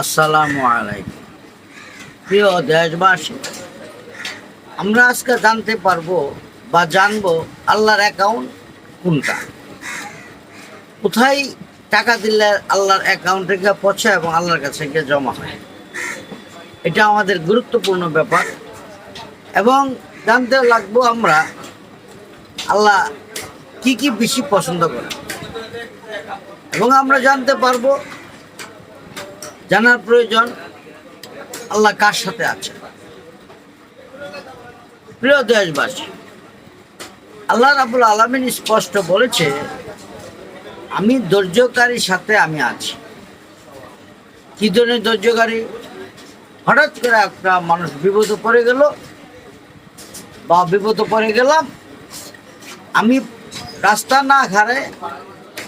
আসসালামু আলাইকুম। প্রিয় দেশবাসী, আমরা আজকে জানতে পারব বা জানব আল্লাহর অ্যাকাউন্ট কোনটা? কোথায় টাকা দিলে আল্লাহর অ্যাকাউন্টে গিয়ে পৌঁছে এবং আল্লাহর কাছে গিয়ে জমা হয়? এটা আমাদের গুরুত্বপূর্ণ ব্যাপার। এবং জানতে লাগবো আমরা আল্লাহ কি কি বেশি পছন্দ করে। এবং আমরা জানতে পারব জানার প্রয়োজন আল্লাহ কার সাথে আছে? প্রিয় দেশবাসী, আল্লাহ রাবুল আলমিন স্পষ্ট বলেছে, আমি ধৈর্যকারীর সাথে আমি আছি। কি ধরনের ধৈর্যকারী? হঠাৎ করে একটা মানুষ বিপদে পড়ে গেল, বা বিপদ পড়ে গেলাম, আমি রাস্তা না ঘাড়ে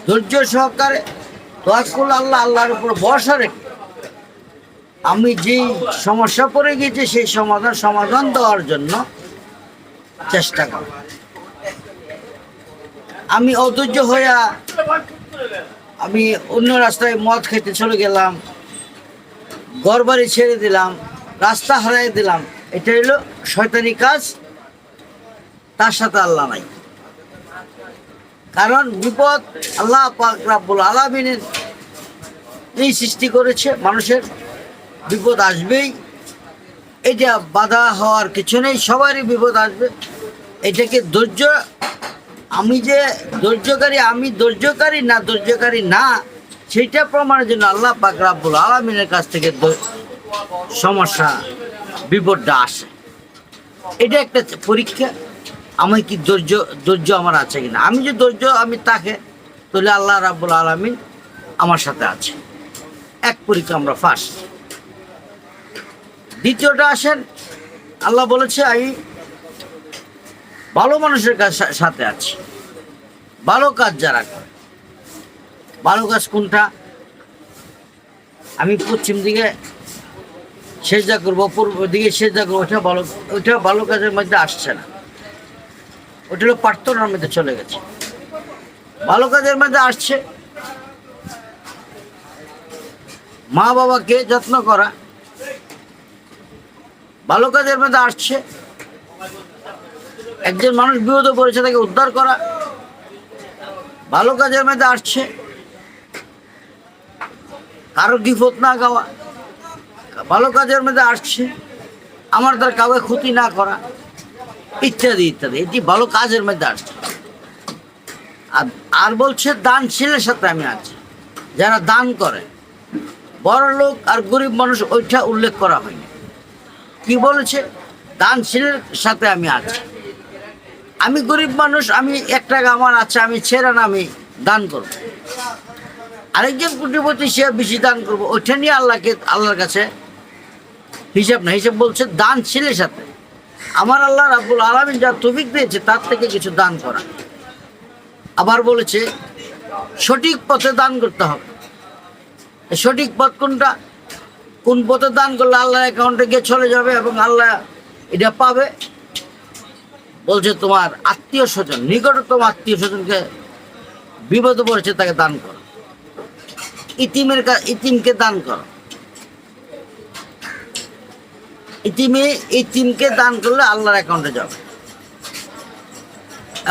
ধৈর্য সহকারে তোয়াক্কুল আল্লাহ, আল্লাহর উপর ভরসা রেখে আমি যেই সমস্যা পড়ে গেছি, সেই সমাধান সমাধান দেওয়ার জন্য চেষ্টা করি আমি অধৈর্য হইয়া আমি অন্য রাস্তায় মদ খেতে চলে গেলাম ঘর বাড়ি ছেড়ে দিলাম, রাস্তা হারাই দিলাম, এটা হলো শয়তানি কাজ, তার সাথে আল্লাহ নাই। কারণ বিপদ আল্লাহ পাক রাব্বুল এই সৃষ্টি করেছে মানুষের। বিপদ আসবেই। এটা বাধা হওয়ার কিছু নেই, সবারই বিপদ আসবে। এটাকে ধৈর্য, আমি যে ধৈর্যকারী, আমি ধৈর্যকারী না ধৈর্যকারী না, সেইটা প্রমাণের জন্য আল্লাহ পাক রাব্বুল আলমিনের কাছ থেকে সমস্যা, বিপদটা আসে। এটা একটা পরীক্ষা, আমি কি ধৈর্য ধৈর্য আমার আছে কিনা? আমি যে ধৈর্য, আমি তাকে, তাহলে আল্লাহ রাব্বুল আলমিন আমার সাথে আছে। এক পরীক্ষা আমরা ফার্স্ট দ্বিতীয়টা আসেন। আল্লাহ বলেছে আমি ভালো মানুষের সাথে আছি। ভালো কাজ যারা করে। ভালো কাজ কোনটা? আমি পশ্চিম দিকে সেজা করব, পূর্ব দিকে সেজা করব ওটা ভালো ওটা ভালো কাজের মধ্যে আসছে না। ওটা হলো প্রার্থনার মধ্যে চলে গেছে। ভালো কাজের মধ্যে আসছে। মা বাবাকে যত্ন করা ভালো কাজের মধ্যে আসছে। একজন মানুষ বিপদে পড়েছে তাকে উদ্ধার করা ভালো কাজের মধ্যে আসছে। কারও গিফত না গাওয়া ভালো কাজের মধ্যে আসছে। আমার তার কাউকে ক্ষতি না করা, ইত্যাদি ইত্যাদি। এটি ভালো কাজের মধ্যে আসছে। আর আর বলছে দানশীলের সাথে আমি আছি, যারা দান করে। বড় লোক আর গরিব মানুষ ওইটা উল্লেখ করা হয়নি। কি বলেছে? দানশীলের সাথে আমি আছি। আমি গরিব মানুষ, আমি এক টাকা আমার আছে, আমি ছেড়ে আমি দান করব। আরেকজন কোটিপতি, সে বেশি দান করব। ওইটা নিয়ে আল্লাহকে, আল্লাহর কাছে হিসাব না হিসাব বলছে দান দানশীলের সাথে। আমার আল্লাহ রাব্বুল আলমিন যা তবিক দিয়েছে, তার থেকে কিছু দান করা। আবার বলেছে, সঠিক পথে দান করতে হবে। সঠিক পথ কোনটা? কোন পথে দান করলে আল্লাহ অ্যাকাউন্টে গিয়ে চলে যাবে এবং আল্লাহ এটা পাবে? বলছে তোমার আত্মীয় স্বজন, নিকটতম আত্মীয় স্বজনকে বিপদে পড়েছে, তাকে দান করো। ইতিমের ইতিমকে দান করো। ইতিমে, ইতিমকে দান করলে আল্লাহর অ্যাকাউন্টে যাবে।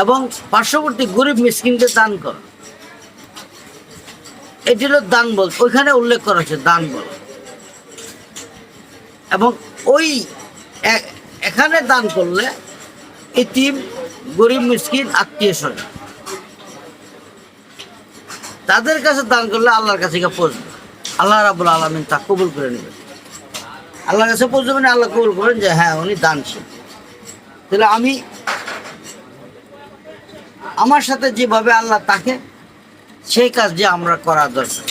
এবং পার্শ্ববর্তী গরিব মিসকিনকে দান করো। এটি হলো দান বল। ওইখানে উল্লেখ করা হচ্ছে দান বল। এবং ওই এখানে দান করলে ইতিম গরিব, মিসকিন, আত্মীয় স্বজন। তাদের কাছে দান করলে আল্লাহর কাছে গিয়ে পৌঁছবে। আল্লাহ রাবুল আলমিন তা কবুল করে নেবে। আল্লাহর কাছে পৌঁছবে মানে আল্লাহ কবুল করেন যে হ্যাঁ উনি দানশীল। তাহলে আমি আমার সাথে যেভাবে আল্লাহ তাকে, সেই কাজ কাজটি আমরা করা দরকার।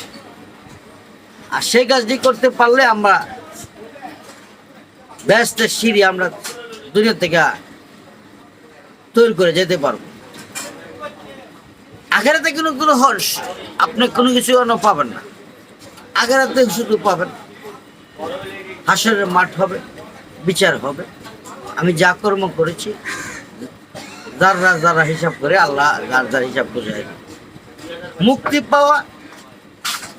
আর সেই কাজটি করতে পারলে আমরা ব্যস্ত সিঁড়ি আমরা দুনিয়া থেকে তৈরি করে যেতে পারব। আখেরাতে কোনো কোনো হর্ষ আপনি কোনো কিছু অন্য পাবেন না। আখেরাতে শুধু পাবেন, হাসরের মাঠ হবে, বিচার হবে। আমি যা কর্ম করেছি যারা যারা হিসাব করে, আল্লাহ যার যার হিসাব বুঝায়। মুক্তি পাওয়া,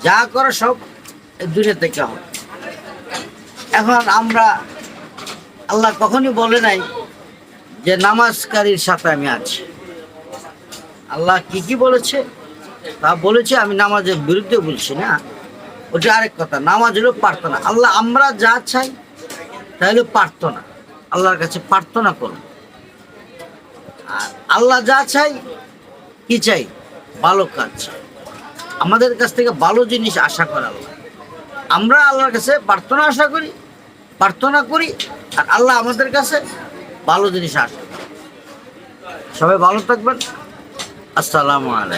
যা করে সব দুনিয়া থেকে হবে। এখন আমরা আল্লাহ কখনই বলে নাই যে নামাজকারীর সাথে আমি আছি। আল্লাহ কি কি বলেছে? তা বলেছে, আমি নামাজের বিরুদ্ধে বলছি না। ওটা আরেক কথা, নামাজ হলো প্রার্থনা। আল্লাহ আমরা যা চাই তা হলো প্রার্থনা। আল্লাহর কাছে প্রার্থনা করুন। আর আল্লাহ যা চাই, কি চাই? ভালো কাজ। আমাদের কাছ থেকে ভালো জিনিস আশা করা আল্লাহ। আমরা আল্লাহর কাছে প্রার্থনা আশা করি। প্রার্থনা করি আর আল্লাহ আমাদের কাছে ভালো জিনিস আসে সবাই ভালো থাকবেন। আসসালামু আলাইকুম।